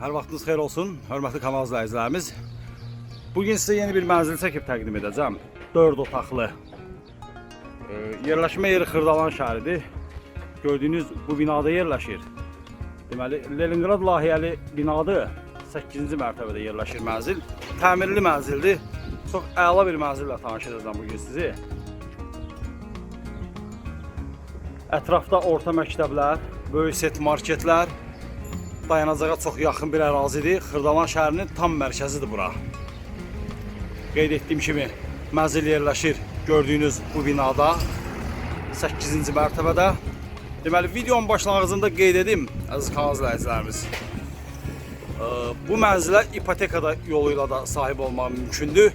Hər vaxtınız xeyir olsun, hörmətli kanal izləyicilərimiz. Bugün sizə yeni bir mənzil çəkib təqdim edəcəm. 4 otaqlı. E, yerləşmə yeri Xırdalan şəhəridir. Gördüyünüz bu binada yerləşir. Deməli, Leningrad layihəli binadır. 8-ci mərtəbədə yerləşir mənzil. Təmirli mənzildir. Çox əla bir mənzillə tanış edəcəm bu gün sizi. Ətrafda orta məktəblər, böyük set marketlər, dayanacağa çox yaxın bir ərazidir. Xırdalan şəhərinin tam mərkəzidir bura. Qeyd etdiyim kimi mənzil yerləşir gördüyünüz bu binada 8-ci mərtəbədə. Deməli videonun başlanğıcında qeyd edim əziz kanal. Ee, Bu mənzilə ipotekada yolu ilə də sahib olmaq mümkündür.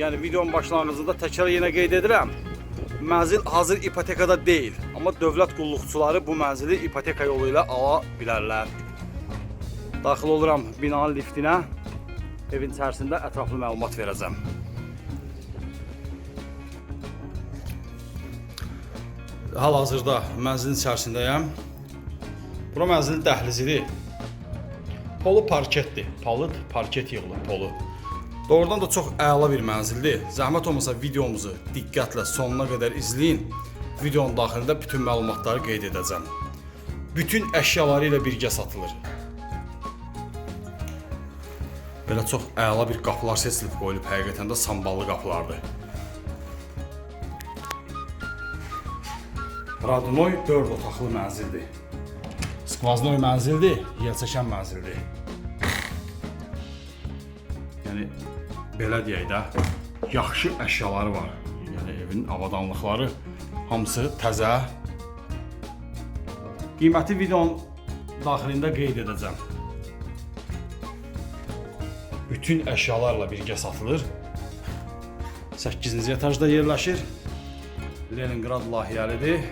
Yəni videonun başlanğıcında təkrar yenə qeyd edirəm. Mənzil hazır ipotekada deyil, amma dövlət qulluqçuları bu mənzili ipoteka yolu ilə ala bilərlər. Daxil oluram binanın liftinə. Evin içərisində ətraflı məlumat verəcəm. Hal-hazırda mənzilin içərisindəyəm. Bura mənzilin dəhlizidir. Polu parketdir. Palıd parket yığılıb polu. Doğrudan da çox əla bir mənzildir. Zəhmət olmasa videomuzu diqqətlə sonuna qədər izləyin. Videonun daxilində bütün məlumatları qeyd edəcəm. Bütün əşyaları ilə birgə satılır. Belə çox əla bir qapılar seçilib qoyulub həqiqətən də samballı qapılardır. Radnoy 4 otaqlı mənzildir. Skvaznoy mənzildir, yelçəkən mənzildir. Yəni belə deyək də, yaxşı əşyaları var. Yəni evin avadanlıqları hamısı təzə. Qiyməti videonun daxilində qeyd edəcəm. Bütün əşyalarla birgə satılır. 8-ci etajda yerləşir. Leningrad layihəlidir.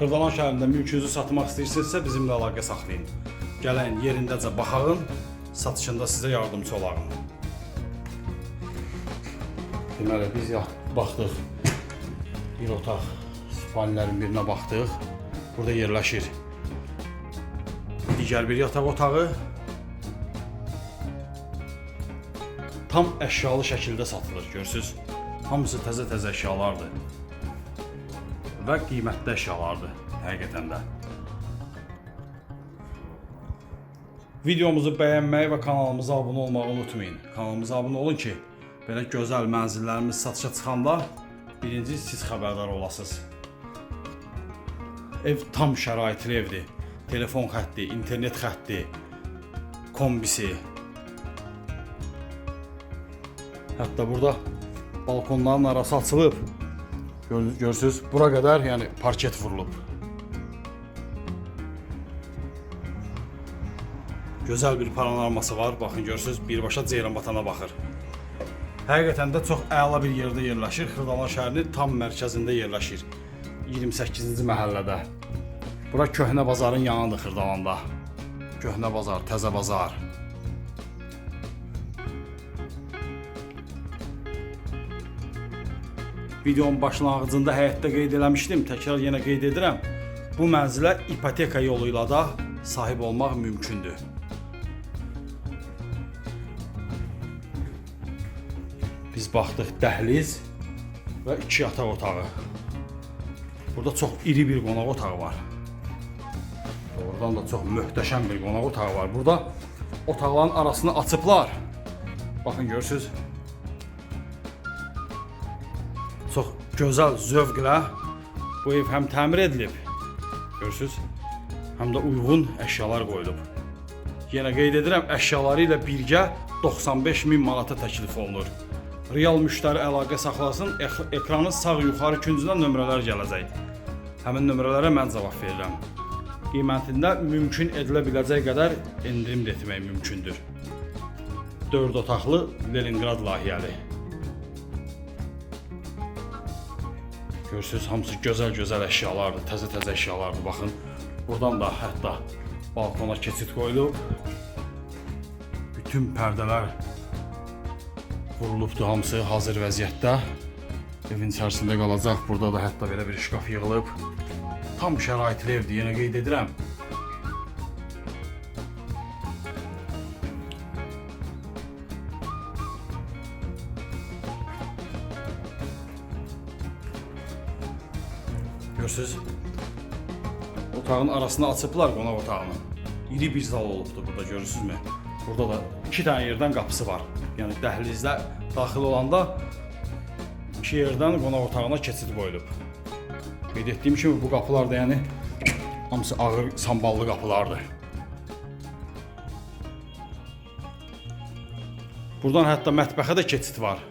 Xırdalan şəhərində mülkünüzü satmaq istəyirsinizsə bizimlə əlaqə saxlayın. Gəlin yerindəcə baxağın, satışında sizə yardımcı olarım. Deməli biz baxdıq. Bir otaq spallərin birinə baxdıq. Burada yerləşir. Digər bir yataq otağı. Tam əşyalı şəkildə satılır, görürsüz? Hamısı təzə-təzə əşyalardır və qiymətli əşyalardır həqiqətən də. Videomuzu bəyənməyi və kanalımıza abunə olmağı unutmayın. Kanalımıza abunə olun ki, belə gözəl mənzillərimiz satışa çıxanda birinci siz xəbərdar olasınız. Ev tam şəraitli evdir. Telefon xətti, internet xətti, kombisi. Hətta burada balkonların arası açılıb. Gör, görürsüz, bura qədər yəni parket vurulub. Gözəl bir panoraması var. Baxın görürsüz, birbaşa Ceyranbatana baxır. Həqiqətən də çox əla bir yerdə yerləşir. Xırdalan şəhərinin tam mərkəzində yerləşir. 28-ci məhəllədə. Bura köhnə bazarın yanıdır Xırdalanda. Köhnə bazar, təzə bazar. Videonun başlanğıcında həyətdə qeyd eləmişdim, təkrar yenə qeyd edirəm. Bu mənzilə ipoteka yolu ilə da sahib olmaq mümkündür. Biz baxdıq dəhliz və iki yataq otağı. Burada çox iri bir qonaq otağı var. Oradan da çox möhtəşəm bir qonaq otağı var. Burada otaqların arasını açıblar. Baxın görürsüz. Çox gözəl zövqlə bu ev həm təmir edilib. Görürsüz? Həm də uyğun əşyalar qoyulub. Yenə qeyd edirəm, əşyaları ilə birgə 95 min manata təklif olunur. Real müştəri əlaqə saxlasın, ek- ekranın sağ yuxarı küncündə nömrələr gələcək. Həmin nömrələrə mən cavab verirəm. Qiymətində mümkün edilə biləcək qədər endirim də etmək mümkündür. 4 otaqlı Leningrad layihəli. Görürsüz, hamısı gözəl-gözəl əşyalardır, təzə-təzə əşyalardır. Baxın, buradan da hətta balkona keçid qoyulub. Bütün pərdələr vurulubdur hamısı hazır vəziyyətdə. Evin içərisində qalacaq. Burada da hətta belə bir şkaf yığılıb. Tam şəraitli evdir, yenə qeyd edirəm. Görürsüz? Otağın arasını açıblar qonaq otağının. İri bir zal olubdu burada görürsünüzmü? Burada da iki dənə yerdən qapısı var. Yəni dəhlizdə daxil olanda iki yerdən qonaq otağına keçid qoyulub. Qeyd etdiyim kimi bu qapılar da yəni hamısı ağır samballı qapılardır. Buradan hətta mətbəxə də keçid var.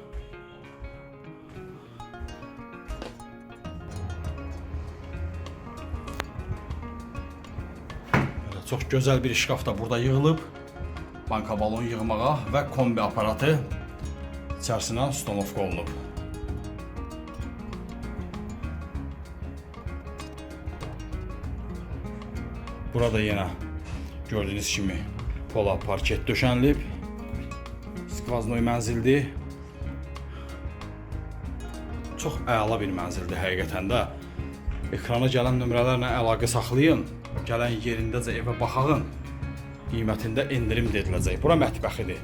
Çox gözəl bir şkaf da burada yığılıb. Banka balon yığmağa və kombi aparatı içərisinə stonovka olunub. Burada yenə gördüyünüz kimi polad parket döşənilib. Skvaznoy mənzildir. Çox əla bir mənzildir həqiqətən də. Ekrana gələn nömrələrlə əlaqə saxlayın. Gələn yerindəcə evə baxağın. Qiymətində endirim də ediləcək. Bura mətbəxidir.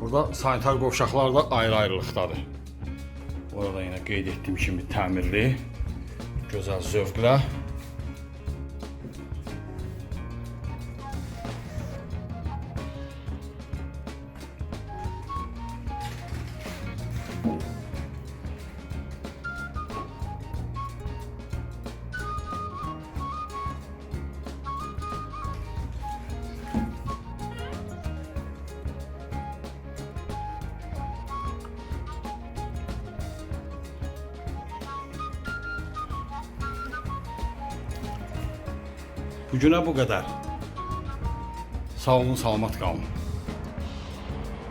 Burada sanitar qovşaqlar da ayrı-ayrılıqdadır. Orada yenə qeyd etdiyim kimi təmirli, gözəl zövqlə Bugünə bu qədər. Sağ olun, salamat qalın.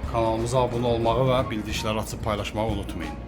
Kanalımıza abunə olmağı və bildirişləri açıb paylaşmağı unutmayın.